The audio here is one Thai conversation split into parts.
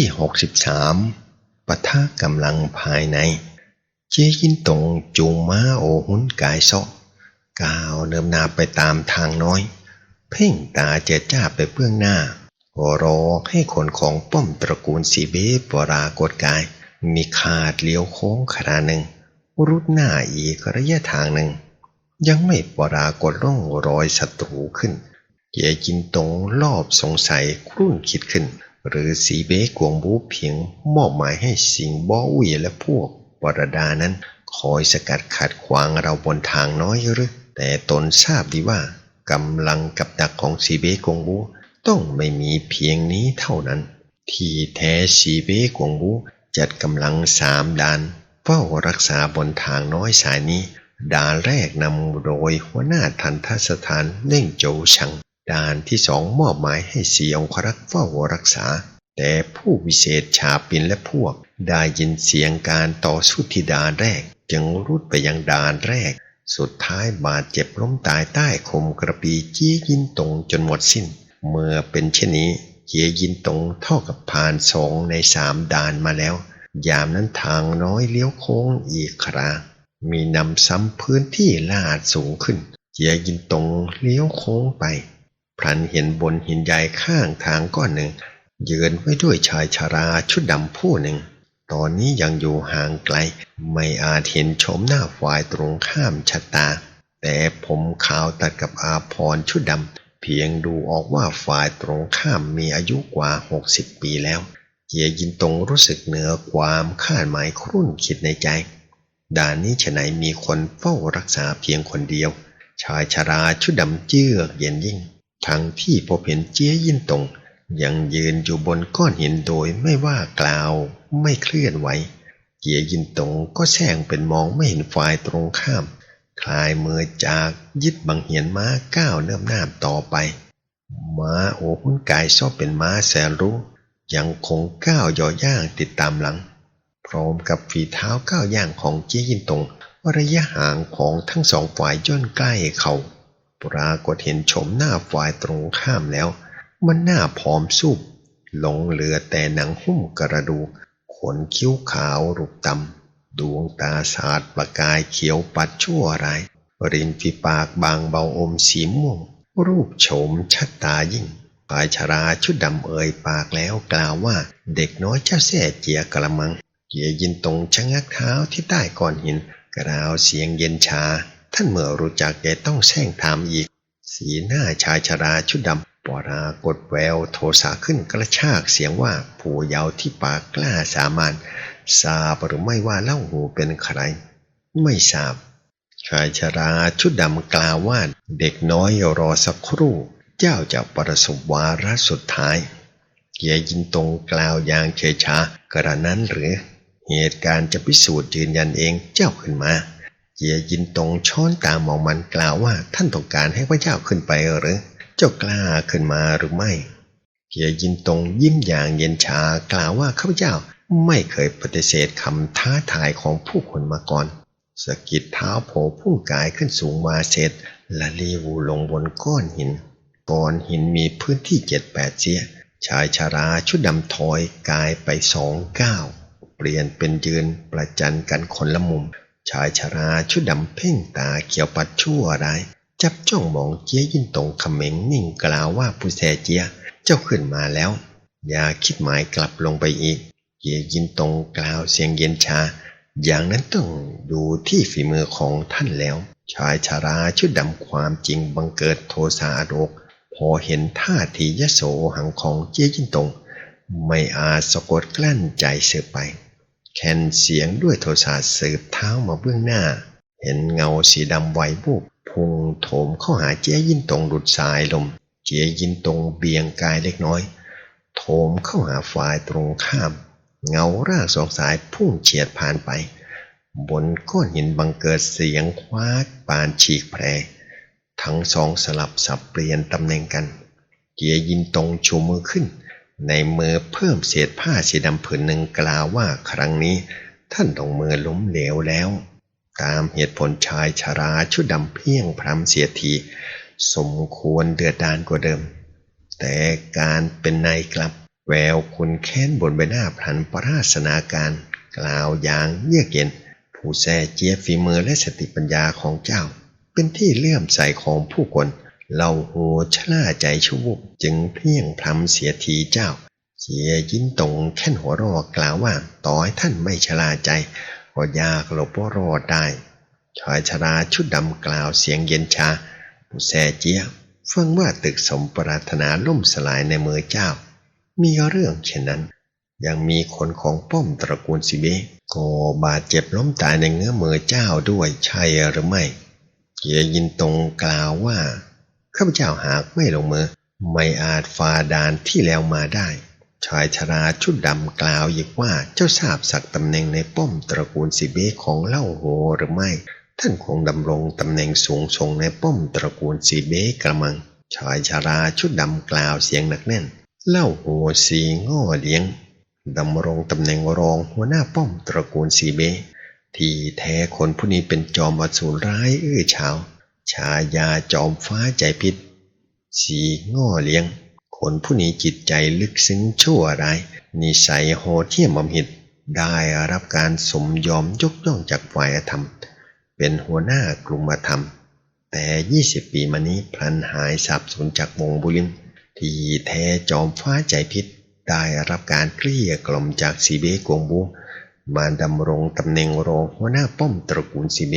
ที่ 63ปะทะกำลังภายใน เจยินตงจูงม้าโอหุนกายเซาะก้าวเดิมนาไปตามทางน้อย เพ่งตาเจจ้าไปเบื้องหน้ารอให้คนของป้อมตระกูลสีเบปรากฏกาย มีขาดเลี้ยวโค้งขนาดหนึ่ง รุดหน้าอีกระยะทางหนึ่ง ยังไม่ปรากฏร่องรอยศัตรูขึ้นเจยินตงรอบสงสัยครุ่นคิดขึ้น หรือสีเบกวงบูเพียงมอบหมายให้สิงบออุยและพวกปรดานั้น คอยสกัดขัดขวางเราบนทางน้อยหรือ แต่ตนทราบดีว่ากำลังกับดักของสีเบกวงบูต้องไม่มีเพียงนี้เท่านั้น ที่แท้สีเบกวงบูจัดกำลังสามด่านเฝ้ารักษาบนทางน้อยสายนี้ด่านแรกนำโดยหัวหน้าทันทสถานเล่งโจชัง ด่านที่สองมอบหมายให้สีองครักษ์เฝ้ารักษา แต่ผู้วิเศษชาปินและพวก ได้ยินเสียงการต่อสู้ที่ด่านแรก จึงรุดไปยังด่านแรก สุดท้ายบาดเจ็บล้มตายใต้คมกระปีเจียยินตรงจนหมดสิ้น เมื่อเป็นเช่นนี้เจียยินตรงเท่ากับผ่านสองในสามด่านมาแล้ว ยามนั้นทางน้อยเลี้ยวโค้งอีกครามีนำซ้ำพื้นที่ลาดสูงขึ้นเจียยินตรงเลี้ยวโค้งไป พลันเห็นบนหินใหญ่ข้างทางก้อนหนึ่ง ยืนไว้ด้วยชายชาราชุดดำผู้หนึ่ง ตอนนี้ยังอยู่ห่างไกล ไม่อาจเห็นโฉมหน้าฝ่ายตรงข้ามชะตา แต่ผมขาวตัดกับอาพรชุดดำเพียงดูออกว่าฝ่ายตรงข้ามมีอายุกว่า 60 ปีแล้วเจียยินตรงรู้สึกเหนือความคาดหมายครุ่นคิดในใจ ด่านนี้ฉะไหนมีคนเฝ้ารักษาเพียงคนเดียว ชายชาราชุดดำเจือกเย็นยิ่ง ทั้งที่พบเห็นเจียยินตงยังยืนอยู่บนก้อนหินโดยไม่ว่ากล่าวไม่เคลื่อนไหวเจียยินตงก็แซงเป็นมองไม่เห็นฝ่ายตรงข้าม คลายมือจากยึดบังเหียนม้าก้าวเนิ่มน้ำต่อไป ม้าโอหุนกายชอบเป็นม้าแสนรู้ยังคงก้าวย่อย่างติดตามหลัง พร้อมกับฝีเท้าก้าวย่างของเจียยินตงระยะห่างของทั้งสองฝ่ายย่นใกล้เขา ปรากฏเห็นโฉมหน้าฝ่ายตรงข้ามแล้ว มันหน้าผอมสุบหลงเหลือแต่หนังหุ้มกระดูกขนคิ้วขาวรูปต่ำดวงตาสาดประกายเขียวปัดชั่วร้ายริมฝีปากบางเบาอมสีม่วง รูปโฉมชัดตายิ่งปายชราชุดดำเอ่ยปากแล้วกล่าวว่าเด็กน้อยเจ้าแส่เจียกระมังเกียยินตรงชะงักเท้าที่ใต้ก้อนหิน กล่าวเสียงเย็นชา ท่านเมื่อรู้จักแกต้องแซงถามอีก สีหน้าชายชราชุดดำปรากฏแววโทสะขึ้นกระชากเสียงว่าผู้เยาว์ที่ปากกล้าสามานทราบหรือไม่ว่าเล่าหูเป็นใคร ไม่ทราบ ชายชราชุดดำกล่าวว่าเด็กน้อยรอสักครู่ เจ้าจะประสบวาระสุดท้ายเกียยินตรงกล่าวอย่างเฉยชากระนั้นหรือ เหตุการณ์จะพิสูจน์ยืนยันเองเจ้าขึ้นมา เกียยินตรงช้อนตามองมันกล่าวว่าท่านต้องการให้พระเจ้าขึ้นไปหรือ เจ้ากล้าขึ้นมาหรือไม่เกียยินตรงยิ้มอย่างเย็นชากล่าวว่าข้าพเจ้าไม่เคยปฏิเสธคำท้าทายของผู้คนมาก่อนสะกิดเท้าโผพุ่งกายขึ้นสูงมาเสร็จและลีวูลงบนก้อนหินก้อนหินมีพื้นที่เจ็ดแปดเสียชายชาราชุดดำถอยกายไปสองก้าวเปลี่ยนเป็นยืนประจันกันคนละมุม ชายชราชุดดำเพ่งตาเขียวปัดชั่วร้ายจับจ้องมองเจียยินตรงเขม็งนิ่งกล่าวว่าผู้แสเจียเจ้าขึ้นมาแล้ว อย่าคิดหมายกลับลงไปอีก เจียยินตรงกล่าวเสียงเย็นชา อย่างนั้นต้องดูที่ฝีมือของท่านแล้ว ชายชาราชุดดำความจริงบังเกิดโทสะอารก พอเห็นท่าทียโสหังของเจียยินตรง ไม่อาจสะกดกลั้นใจเสือไป แคนเสียงด้วยโทสะสืบเท้ามาเบื้องหน้า เห็นเงาสีดำไวบุบพุงโถมเข้าหาเจียยินตรงดุดสายลม เจียยินตรงเบียงกายเล็กน้อย โถมเข้าหาฝ่ายตรงข้าม เงาร่างสองสายพุ่งเฉียดผ่านไป บนก้อนหินบังเกิดเสียงคว้าปานฉีกแผลทั้งสองสลับสับเปลี่ยนตำแหน่งกันเกียยินตรงชูมือขึ้น ในมือเพิ่มเศษผ้าสีดำผืนหนึ่งกล่าวว่าครั้งนี้ท่านต้องมือล้มเหลวแล้ว ตามเหตุผลชายชาราชุดดำเพียงพรำเสียทีสมควรเดือดดานกว่าเดิม แต่การเป็นนายกลับ แววคุณแค้นบนใบหน้าพลันประราสนาการ กล่าวอย่างเยือกเย็น ผู้แซ่เจียฝีมือและสติปัญญาของเจ้า เป็นที่เลื่อมใสของผู้คน เล่าโหชล่าใจชั่วจึงเพียงพรำเสียทีเจ้าเจียยิ้นตรงแค่นหัวรอกล่าวว่าต่อให้ท่านไม่ชลาใจก็ยากหลบรอดได้ชายชราชุดดำกล่าวเสียงเย็นชาผู้แซ่เจียฟังว่าตึกสมปรารถนาล่มสลายในมือเจ้า มีเรื่องเช่นนั้น ยังมีคนของป้อมตระกูลซิเบก็บาดเจ็บล้มตายในเงื้อมือเจ้าด้วยใช่หรือไม่เกียยินตรงกล่าวว่า ข้าพเจ้าหากไม่ลงมือ ไม่อาจฝ่าด่านที่แล้วมาได้ ชายชราชุดดำกล่าวอีกว่าเจ้าทราบสักตำแหน่งในป้อมตระกูลสิเบของเล่าโหหรือไม่ ท่านคงดำรงตำแหน่งสูงส่งในป้อมตระกูลสีเบกระมัง ชายชราชุดดำกล่าวเสียงหนักแน่น เล่าโหสีง่อเลี้ยงดำรงตำแหน่งรองหัวหน้าป้อมตระกูลสีเบที่แท้คนผู้นี้เป็นจอมอสูรร้ายเอื้อเฉา ชายาจอมฟ้าใจพิษ สีง่อเลี้ยง คนผู้นี้จิตใจลึกซึ้งชั่วร้าย นิสัยโหดเที่ยมอมหิต ได้รับการสมยอมยกย่องจากฝ่ายธรรม เป็นหัวหน้ากลุ่มธรรม แต่ 20 ปีมานี้พลันหายสับสนจากวงบุริมที่แท้จอมฟ้าใจพิษ ได้รับการเกลี้ยกล่อมจากสีเบกวงบูมาดำรงตำแหน่งรองหัวหน้าป้อมตระกูลสีเบ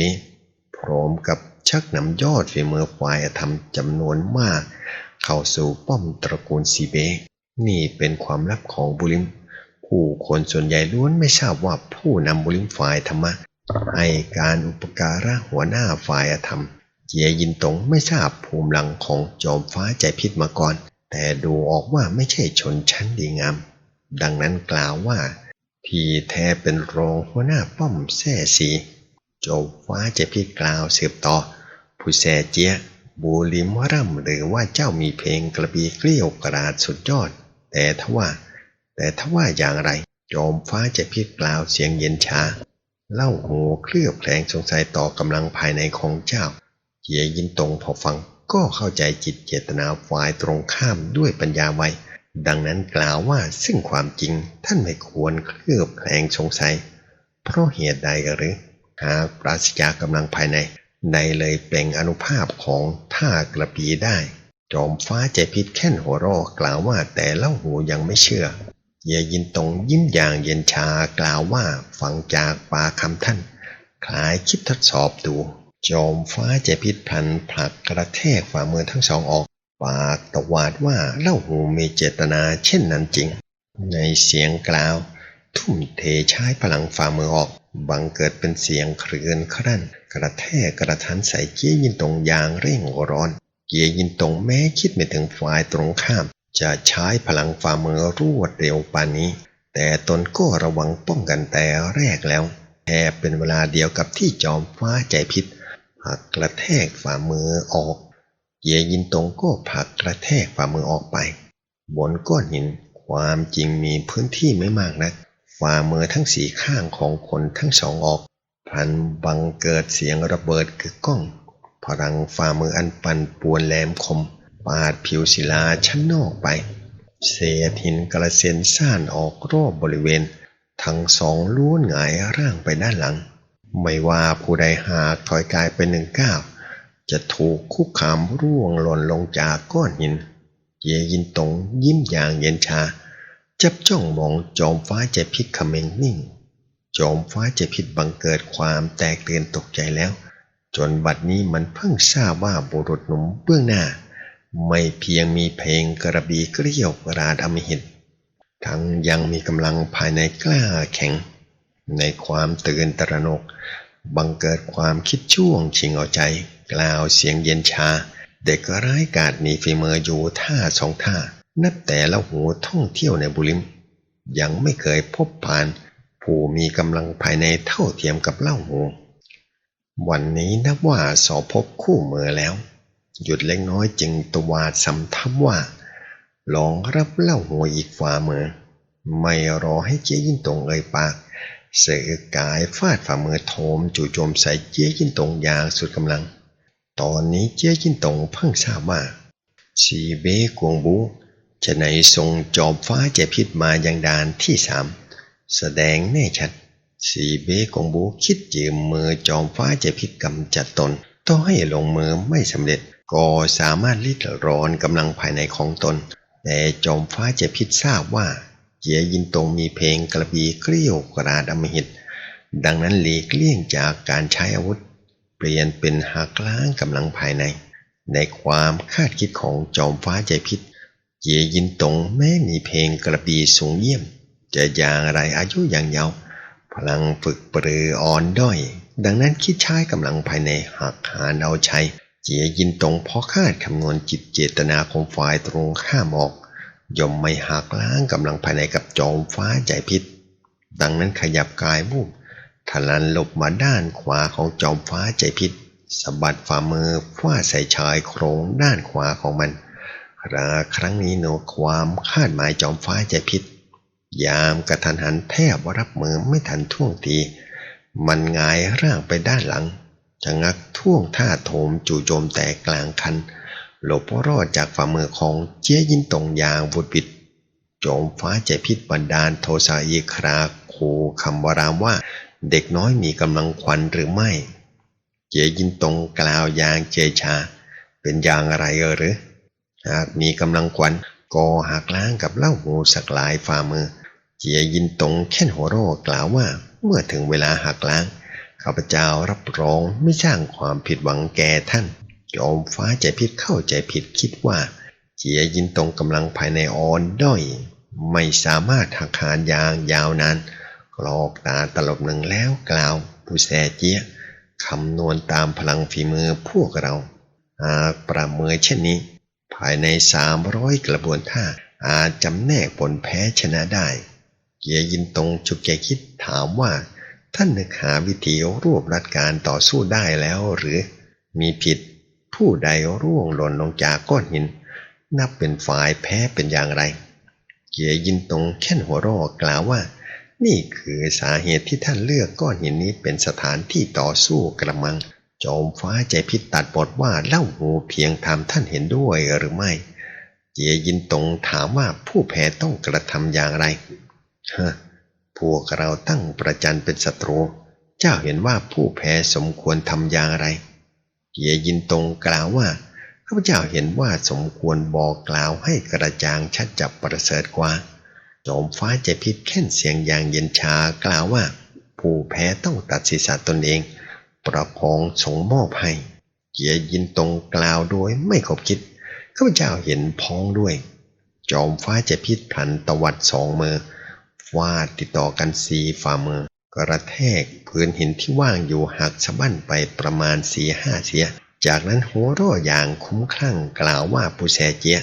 พร้อมกับ ชักนำยอดฝีมือฝ่ายธรรมจำนวนมาก เข้าสู่ป้อมตระกูลซีเบนี่เป็นความลับของบุริม ผู้คนส่วนใหญ่ล้วนไม่ทราบว่าผู้นำบุริมฝ่ายธรรมะให้การอุปการะหัวหน้าฝ่ายธรรมเจียยินตงไม่ทราบภูมิหลังของจอมฟ้าใจพิษมาก่อน แต่ดูออกว่าไม่ใช่ชนชั้นดีงาม ดังนั้นกล่าวว่า ที่แท้เป็นรองหัวหน้าป้อมแท่สีจมฟ้าจะพิกล่าวสืบต่อ ผู้แสเจียบูลิมร่ำหรือว่าเจ้ามีเพลงกระบีเกลี้ยวกราดสุดยอด แต่ทว่า แต่ทว่าอย่างไร โจมฟ้าจะพิกล่าวเสียงเย็นช้า เล่าหูเคลือบแผลงสงสัยต่อกำลังภายในของเจ้าเจียยินตรงพอฟังก็เข้าใจจิตเจตนาฝ่ายตรงข้ามด้วยปัญญาไวดังนั้นกล่าวว่าซึ่งความจริงท่านไม่ควรเคลือบแผลงสงสัย เพราะเหตุใดหรือ หากปราศจากกำลังภายใน ในเลยเปล่งอนุภาพของท่ากระปีได้ จอมฟ้าใจพิษแค่นหัวรอกล่าวว่าแต่เล่าหูยังไม่เชื่อเยยินตรงยิ้มอย่างเย็นชากล่าวว่าฟังจากปาคำท่าน คล้ายคิดทดสอบดู จอมฟ้าใจพิษพันผลักกระแทกฝ่ามือทั้งสองออก ปากตวาดว่าเล่าหูมีเจตนาเช่นนั้นจริง ในเสียงกล่าว ทุ่มเทใช้พลังฝ่ามือออก บังเกิดเป็นเสียงคลื่นครั่น กระแทกกระทันใส่เกียยินตรงยางเร่งร้อน เกียยินตรงแม้คิดไม่ถึงฝ่ายตรงข้าม จะใช้พลังฝ่ามือรวดเร็วปานนี้ แต่ตนก็ระวังป้องกันแต่แรกแล้วแทบเป็นเวลาเดียวกับที่จอมฟ้าใจพิษผักกระแทกฝ่ามือออก เกียยินตรงก็ผลักกระแทกฝ่ามือออกไป บนก้อนหินความจริงมีพื้นที่ไม่มากนะักฝ่ามือทั้งสีข้างของคนทั้งสองออก พลันบังเกิดเสียงระเบิดกึกก้อง พลังฝ่ามืออันปั่นป่วนแหลมคม ปาดผิวศิลาชั้นนอกไป เศษหินกระเซ็นซ่านออกรอบบริเวณ ทั้งสองล้วนหงายร่างไปด้านหลัง ไม่ว่าผู้ใดหากถอยกายไปหนึ่งก้าวจะถูกคุกคามร่วงหล่นลงจากก้อนหิน เยยินตงยิ้มอย่างเย็นชา จับจ้องมองจอมฟ้าใจพิษขเมงนิ่ง จอมฟ้าจะพิษบังเกิดความแตกตื่นตกใจแล้ว จนบัดนี้มันเพิ่งทราบว่าบุรุษหนุ่มเบื้องหน้า ไม่เพียงมีเพลงกระบีเกลียวกราดอมหิต ทั้งยังมีกำลังภายในกล้าแข็ง ในความตื่นตระหนก บังเกิดความคิดช่วงชิงเอาใจ กล่าวเสียงเย็นชา เด็กร้ายกาจมีฝีมืออยู่ท่าสองท่า นับแต่ละหูท่องเที่ยวในบุริม ยังไม่เคยพบผ่าน ผู้มีกำลังภายในเท่าเทียมกับเล่าหูวันนี้นับว่าสอพบคู่มือแล้ว หยุดเล็กน้อยจึงตวาดสำทับว่า ลองรับเล่าหัวอีกฝ่ามือ ไม่รอให้เจ๊ยินตรงเอ่ยปากเสือกายฟาดฝ่ามือโทมจู่โจมใส่เจ๊ยินตรงอย่างสุดกำลัง ตอนนี้เจ๊ยินตรงเพิ่งทราบว่าชีเบกวงบูฉะไหนทรงจอมฟ้าใจพิษมายังดานที่สาม แสดงแน่ชัด สีเบกงบูคิดยืมมือจอมฟ้าใจพิษกำจัดตนต้องให้ลงมือไม่สำเร็จ ก็สามารถลิดรอนกำลังภายในของตน แต่จอมฟ้าใจพิษทราบว่าเจียยินตรงมีเพลงกระบีเกลี้ยวกราดอมหิต ดังนั้นหลีกเลี่ยงจากการใช้อาวุธ เปลี่ยนเป็นหักล้างกำลังภายใน ในความคาดคิดของจอมฟ้าใจพิษเจียยินตรงแม้มีเพลงกระบีสูงเยี่ยม จะอย่างไรอายุอย่างเยาว์พลังฝึกปรืออ่อนด้อย ดังนั้นคิดใช้กำลังภายในหักหานเอาชัยเจียยินตรงพอคาดคำนวณจิตเจตนาของฝ่ายตรงข้ามออก ย่อมไม่หักล้างกำลังภายในกับจอมฟ้าใจพิษ ดังนั้นขยับกายวูบทลันหลบมาด้านขวาของจอมฟ้าใจพิษสะบัดฝ่ามือฟาดใส่ชายโครงด้านขวาของมันราครั้งนี้โนความคาดหมายจอมฟ้าใจพิษ ยามกระทันหันแทบวารับมือไม่ทันท่วงที มันงายร่างไปด้านหลังชะงักท่วงท่าโถมจู่โจมแต่กลางคัน หลบรอดจากฝ่ามือของเจียยินตงยางวุดบิด โจมฟ้าใจพิษบันดาลโทสะอีคราคูคำวรามว่าเด็กน้อยมีกำลังควันหรือไม่ เจียยินตงกล่าวยางเจชา เป็นอย่างไรเออหรือ หากมีกำลังควันก็หักล้างกับเล่าหูสักหลายฝ่ามือ เจียยินตงแค่นหัวโรกล่าวว่าเมื่อถึงเวลาหักล้างข้าพเจ้ารับรองไม่สร้างความผิดหวังแก่ท่านจอมฟ้าใจผิดเข้าใจผิดคิดว่า เจียยินตงกำลังภายในอ่อนด้อย ไม่สามารถหักหานยางยาวนานกรอกตาตลบหนึ่งแล้วกล่าวผู้แสเจียคำนวณตามพลังฝีมือพวกเราหากประเมินเช่นนี้ ภายในสามร้อยกระบวนท่าอาจจำแนกผลแพ้ชนะได้ เกียยินตรงฉุกใจคิดถามว่า ท่านนึกหาวิธีรวบรัดการต่อสู้ได้แล้วหรือมีผิดผู้ใดร่วงหล่นลงจากก้อนหิน นับเป็นฝ่ายแพ้เป็นอย่างไร เกียยินตรงแค่นหัวรอกล่าวว่า นี่คือสาเหตุที่ท่านเลือกก้อนหินนี้เป็นสถานที่ต่อสู้กระมัง โจมฟ้าใจพิษตัดบทว่าเล่าหูเพียงทำท่านเห็นด้วยหรือไม่เจียยินตรงถามว่าผู้แพ้ต้องกระทำอย่างไร ฮะพวกเราตั้งประจันเป็นศัตรู เจ้าเห็นว่าผู้แพ้สมควรทำอย่างไรเจียยินตรงกล่าวว่าข้าพเจ้าเห็นว่าสมควรบอกกล่าวให้กระจ่างชัดจับประเสริฐกว่าจมฟ้าใจพิษแค่นเสียงอย่างเย็นชากล่าวว่า ผู้แพ้ต้องตัดศีรษะตนเอง ประคองสงมอบให้เกียยินตรงกล่าวโดยไม่ขบคิดข้าพเจ้าเห็นพ้องด้วย จอมฟ้าจะพิษพันตวัดสองมือ ฟาดติดต่อกันสีฝ่ามือ กระแทกพื้นหินที่ว่างอยู่หักสะบั้นไปประมาณสี่ห้าเสีย จากนั้นหัวร่ออย่างคุ้มคลั่งกล่าวว่าปูแซเจีย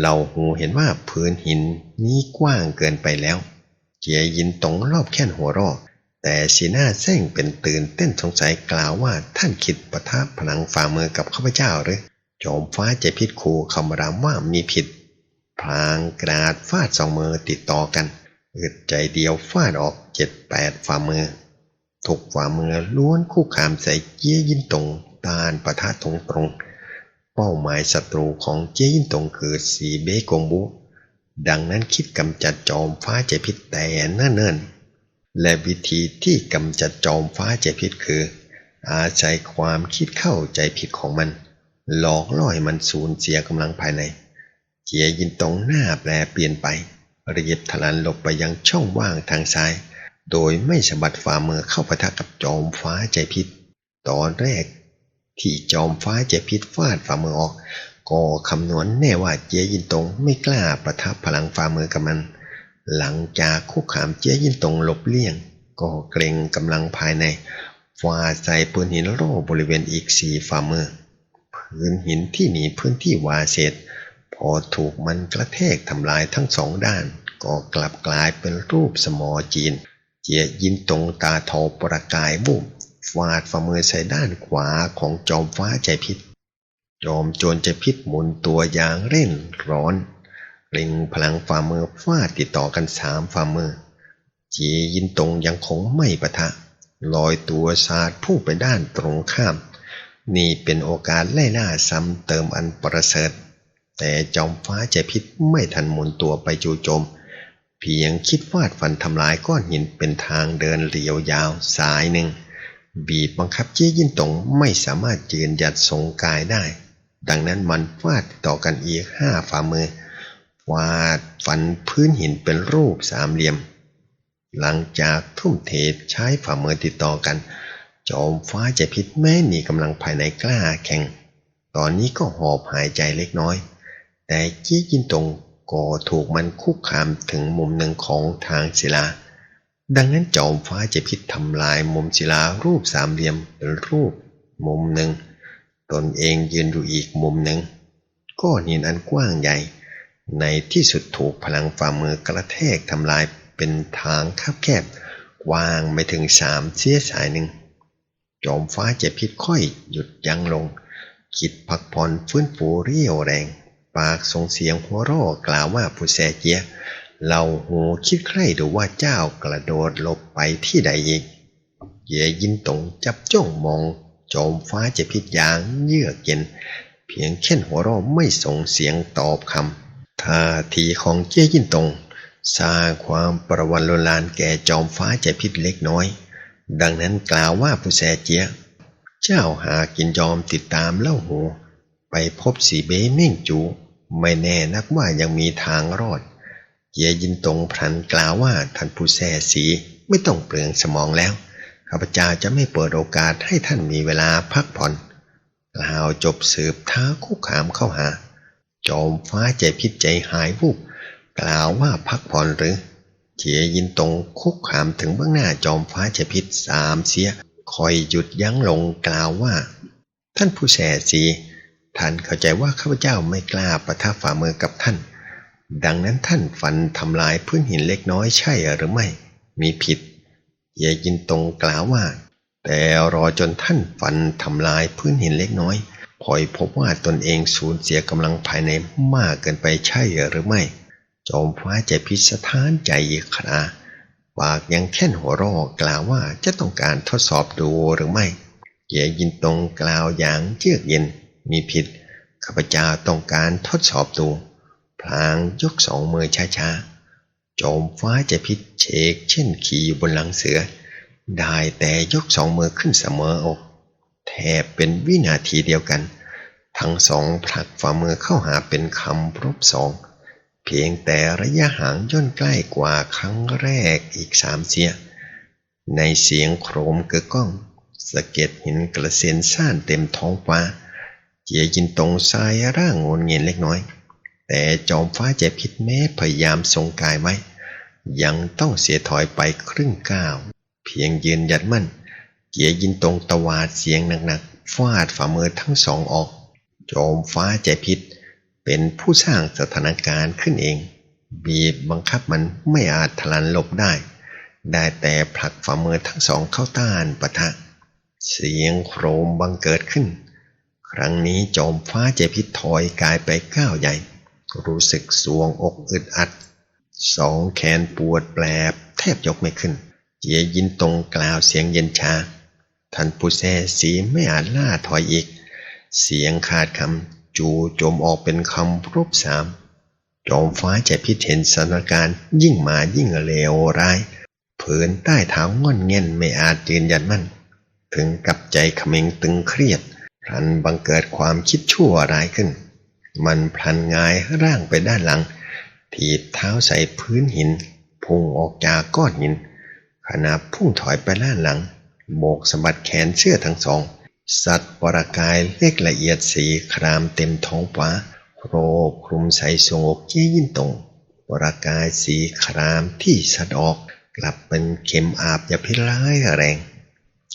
เราหูเห็นว่าพื้นหินนี้กว้างเกินไปแล้ว เจียยินตรงรอบแค่นหัวเรอแต่สีหน้าแซงเป็นตื่นเต้นสงสัยกล่าวว่าท่านคิดประทับพลังฝ่ามือกับข้าพเจ้าหรือจอมฟ้าใจพิษคูคำรามว่ามีผิดพลางกราดฟาดสองมือติดต่อกัน อึดใจเดียวฟาดออกเจ็ดแปดฝ่ามือถูกฝ่ามือล้วนคู่ขามใส่เจี้ยยินตรงตานประทะตรงตรง เป้าหมายศัตรูของเจี้ยยินตรงคือสีเบกงบุ ดังนั้นคิดกำจัดจอมฟ้าใจพิษแต่เนิ่นๆและวิธีที่กำจัดจอมฟ้าใจผิดคือ อาศัยความคิดเข้าใจผิดของมัน หลอกล่อให้มันสูญเสียกำลังภายใน เจียยินตรงหน้าแปลเปลี่ยนไป รีบทะลันหลบไปยังช่องว่างทางซ้าย โดยไม่สะบัดฝ่ามือเข้าปะทะกับจอมฟ้าใจพิษ ตอนแรก ที่จอมฟ้าใจพิษฟาดฝ่ามือออก ก็คำนวณแน่ว่าเจียยินตงไม่กล้าประทับพลังฝ่ามือกับมัน หลังจากคุกขามเจียยินตงหลบเลี่ยง ก็เกรงกำลังภายในฟาดใส่ปืนหินโร่บริเวณอีกสี่ฝ่ามือ พื้นหินที่หนีพื้นที่วาเศษ พอถูกมันกระแทกทำลายทั้งสองด้าน ก็กลับกลายเป็นรูปสมอจีน เจียยินตรงตาทอประกายบุบฟาดฝ่ามือใส่ด้านขวาของจอมฟ้าใจพิษ จอมโจรใจพิษหมุนตัวอย่างเร่นร้อนเล็งพลังฝ่ามือฟาดติดต่อกันสามฝ่ามือ เจียยินตรงยังคงไม่ปะทะ ลอยตัวสาดพุ่งไปด้านตรงข้าม นี่เป็นโอกาสไล่ล่าซ้ำเติมอันประเสริฐ แต่จอมฟ้าใจพิษไม่ทันหมุนตัวไปจู่โจม เพียงคิดวาดฟันทำลายก้อนหินเป็นทางเดินเรียวยาวสายหนึ่ง บีบบังคับเจี้ยยินตงไม่สามารถยืนหยัดทรงกายได้ ดังนั้นมันฟาดต่อกันอีกห้าฝ่ามือวาดฟันพื้นหินเป็นรูปสามเหลี่ยม หลังจากทุ่มเทใช้ฝ่ามือติดต่อกัน จอมฟ้าใจพิษแม้มีกำลังภายในกล้าแข่งตอนนี้ก็หอบหายใจเล็กน้อย แต่เจี้ยยินตงก็ถูกมันคุกคามถึงมุมหนึ่งของทางศิลา ดังนั้นจอมฟ้าจะพิษทำลายมุมศิลารูปสามเหลี่ยมเป็นรูปมุมหนึ่ง ตนเองยืนอยู่อีกมุมหนึ่งก้อนหินอันกว้างใหญ่ ในที่สุดถูกพลังฝ่ามือกระแทกทำลายเป็นทางคับแคบกว้างไม่ถึงสามเสี้ยสายหนึ่ง จอมฟ้าเจ็บพิษค่อยหยุดยั้งลง คิดพักผ่อนฟื้นฟูเรี่ยวแรง ปากส่งเสียงหัวเร่อกล่าวว่าผู้แสเจียเราหูคิดใคร่ดูว่าเจ้ากระโดดหลบไปที่ใดอีกเยยินตงจับจ้องมองจมฟ้าจ็บพิษอย่างเยือกเย็น เพียงแค่หัวเราะไม่ส่งเสียงตอบคำท่าทีของเจ้ยินตงสร้างความประวันโลลานแก่จอมฟ้าใจพิษเล็กน้อย ดังนั้นกล่าวว่าผู้แสเจียเจ้าหากินยอมติดตามเล่าหู ไปพบสีเบ้เม่งจู ไม่แน่นักว่ายังมีทางรอดเจียยินตงพลันกล่าวว่าท่านผู้แสสีไม่ต้องเปลืองสมองแล้วข้าพเจ้าจะไม่เปิดโอกาสให้ท่านมีเวลาพักผ่อนกล่าวจบสืบท้าคุกขามเข้าหา จอมฟ้าใจพิษใจหายวูบกล่าวว่าพักผ่อนหรือเจียยินตรงคุกขามถึงเบื้องหน้าจอมฟ้าใจพิษสามเสียคอยหยุดยั้งลงกล่าวว่า ท่านผู้แสสี ท่านเข้าใจว่าข้าพเจ้าไม่กล้าประทับฝ่ามือกับท่าน ดังนั้นท่านฟันทำลายพื้นหินเล็กน้อยใช่หรือไม่ มีผิดเจียยินตรงกล่าวว่า แต่รอจนท่านฟันทำลายพื้นหินเล็กน้อยพอยพบว่าตนเองสูญเสียกำลังภายในมากเกินไปใช่หรือไม่ จอมฟ้าใจพิสถานใจอีกคราปากยังแค่นหัวรอกล่าวว่าจะต้องการทดสอบดูหรือไม่เกียยินตรงกล่าวอย่างเยือกเย็น มีผิด ข้าพเจ้าต้องการทดสอบดู พลางยกสองมือช้าๆจมฟ้าจะพิษเชกเช่นขี่อยู่บนหลังเสือ ได้แต่ยกสองมือขึ้นเสมออก แทบเป็นวินาทีเดียวกัน ทั้งสองผลักฝ่ามือเข้าหาเป็นคำรบสอง เพียงแต่ระยะห่างย่นใกล้กว่าครั้งแรกอีกสามเสีย ในเสียงโครมกึกก้องสะเก็ดหินกระเซ็นซ่านเต็มท้องฟ้า เจียยินตรงทรายร่างงนเงียนเล็กน้อย แต่จอมฟ้าใจพิษแม้พยายามทรงกายไว้ ยังต้องเสียถอยไปครึ่งก้าว เพียงยืนหยัดมั่นเจียยินตรงตวาดเสียงหนักๆฟาดฝ่ามือทั้งสองออก โจมฟ้าใจพิษ เป็นผู้สร้างสถานการณ์ขึ้นเอง บีบบังคับมันไม่อาจทลันหลบได้ ได้แต่ผลักฝ่ามือทั้งสองเข้าต้านปะทะ เสียงโครมบังเกิดขึ้น ครั้งนี้จอมฟ้าใจพิษถอยกายไปก้าวใหญ่ รู้สึกสวงอกอึดอัด สองแขนปวดแปลบ แทบยกไม่ขึ้น เจียยินตรงกล่าวเสียงเย็นชา ท่านผู้แสสีไม่อาจล่าถอยอีก เสียงขาดคำจูโจมออกเป็นคำรบสามจอมฟ้าใจพิษเห็นสถานการณ์ยิ่งมายิ่งเลวร้ายเผืนใต้เท้าง่อนเง่นไม่อาจยืนยันมั่น ถึงกับใจเขม็งตึงเครียด พลันบังเกิดความคิดชั่วร้ายขึ้น มันพลันงายร่างไปด้านหลัง ถีบเท้าใส่พื้นหิน พุ่งออกจากก้อนหิน ขณะพุ่งถอยไปด้านหลัง โบกสะบัดแขนเสื้อทั้งสอง สัตว์ปรากายเล็กละเอียดสีครามเต็มท้องฟ้าโรบคลุมใส่ทรงอกเยี่ยินตรงปรากายสีครามที่สัดออก กลับเป็นเข็มอาบยาพิร้ายแรง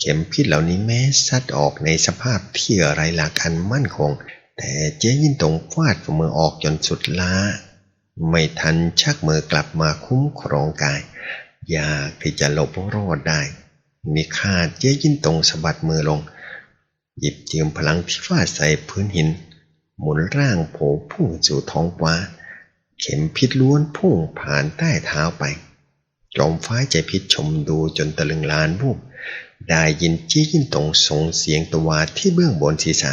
เข็มพิษเหล่านี้แม้ซัดออกในสภาพที่ไร้หลักอันมั่นคง แต่เจ๊ยินตรงฟาดฝ่ามือออกจนสุดล้า ไม่ทันชักมือกลับมาคุ้มครองกายยากที่จะหลบรอดได้ มีคาดเจ๊ยินตรงสะบัดมือลง หยิบยืมพลังที่ฟาดใส่พื้นหิน หมุนร่างโผพุ่งสู่ท้องฟ้า เข็มพิษล้วนพุ่งผ่านใต้เท้าไป จอมฟ้าใจพิษชมดูจนตะลึงลานวูบ ได้ยินจี้ยินตงส่งเสียงตวาดที่เบื้องบนศีรษะ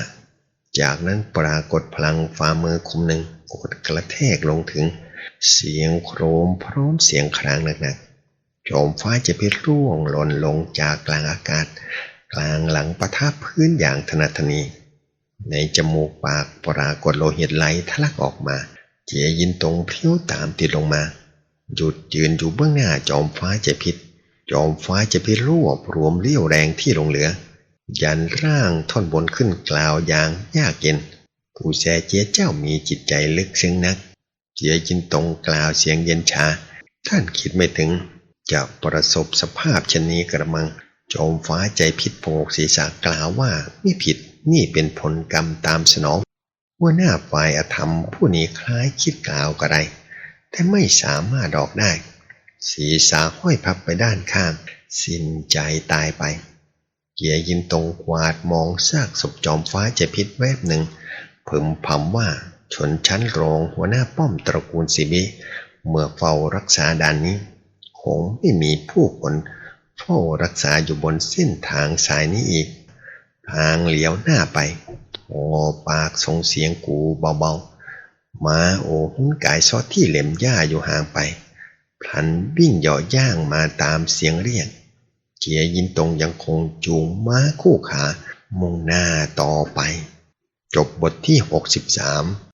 จากนั้นปรากฏพลังฝ่ามือคมหนึ่งกดกระแทกลงถึง เสียงโครมพร้อมเสียงครางหนักๆจอมฟ้าจะพิร่วงหล่นลงจากกลางอากาศ กลางหลังปะทะพื้นอย่างถนัดถนี ในจมูกปากปรากฏโลหิตไหลทะลักออกมา เจียยินตรงพิ้วตามติดลงมา หยุดยืนอยู่เบื้องหน้าจอมฟ้าเจพิษ จอมฟ้าจะพิรวบรวมเลี้ยวแรงที่ลงเหลือ ยันร่างท่อนบนขึ้นกล่าวอย่างยากเย็นผู้แสเจียเจ้ามีจิตใจลึกซึ้งนัก เจียจินตรงกล่าวเสียงเย็นชา ท่านคิดไม่ถึง จะประสบสภาพเช่นนี้กระมัง จอมฟ้าใจพิษโปกศีรษะกล่าวว่าไม่ผิดนี่เป็นผลกรรมตามสนองหัวหน้าฝ่ายอธรรมผู้นี้คล้ายคิดกล่าวกระไร แต่ไม่สามารถดอกได้ ศีรษะห้อยพับไปด้านข้าง สิ้นใจตายไป เกียยินตรงกวาดมองซากศพจอมฟ้าใจพิษแวบหนึ่งพึมพำว่าชนชั้นรองหัวหน้าป้อมตระกูลสิบิเมื่อเฝ้ารักษาด่านนี้คงไม่มีผู้คนเฝ้ารักษาอยู่บนเส้นทางสายนี้อีก ทางเหลียวหน้าไป โอปากส่งเสียงกูเบาๆ มาโอหุ้นกายซอดที่เหล็มหญ้าอยู่ห่างไป พลันวิ่งเหยาะย่างมาตามเสียงเรียกเขียยินตรงยังคงจูงม้าคู่ขามุ่งหน้าต่อไป จบบทที่ 63